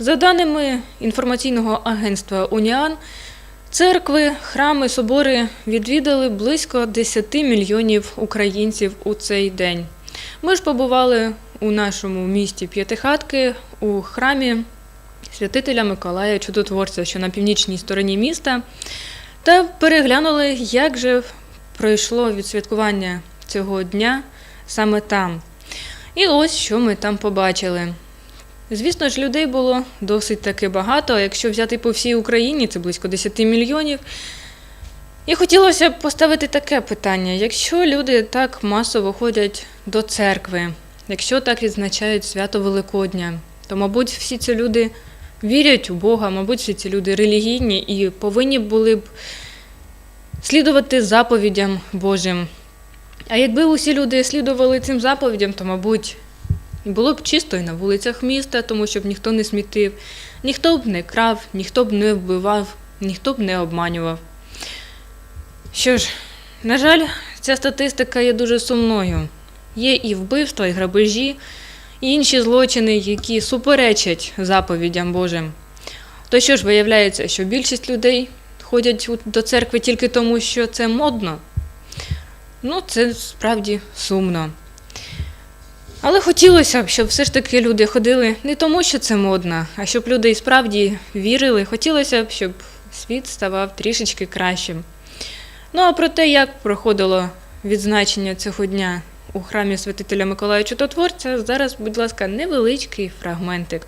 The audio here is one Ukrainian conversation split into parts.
За даними інформаційного агентства Уніан, церкви, храми, собори відвідали близько 10 мільйонів українців у цей день. Ми ж побували у нашому місті П'ятихатки у храмі святителя Миколая Чудотворця, що на північній стороні міста, та переглянули, як же пройшло відсвяткування цього дня саме там. І ось що ми там побачили. Звісно ж, людей було досить таки багато. а Якщо взяти по всій Україні, це близько 10 мільйонів. І хотілося б поставити таке питання: якщо люди так масово ходять до церкви, якщо так відзначають свято Великодня, то, мабуть, всі ці люди вірять у Бога, мабуть, всі ці люди релігійні і повинні були б слідувати заповідям Божим. А якби усі люди слідували цим заповідям, то, мабуть, було б чисто і на вулицях міста, тому щоб ніхто не смітив, ніхто б не крав, ніхто б не вбивав, ніхто б не обманював. Що ж, на жаль, ця статистика є дуже сумною. Є і вбивства, і грабежі, і інші злочини, які суперечать заповідям Божим. То що ж, виявляється, що більшість людей ходять до церкви тільки тому, що це модно. Ну, це справді сумно. Але хотілося б, щоб все ж таки люди ходили не тому, що це модно, а щоб люди і справді вірили. Хотілося б, щоб світ ставав трішечки кращим. Ну а про те, як проходило відзначення цього дня у храмі святителя Миколая Чудотворця, зараз, будь ласка, невеличкий фрагментик.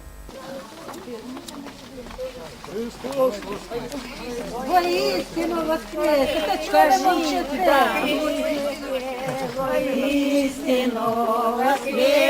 Воістину воскрес, скажіть, да. Воістину воскресе, воістину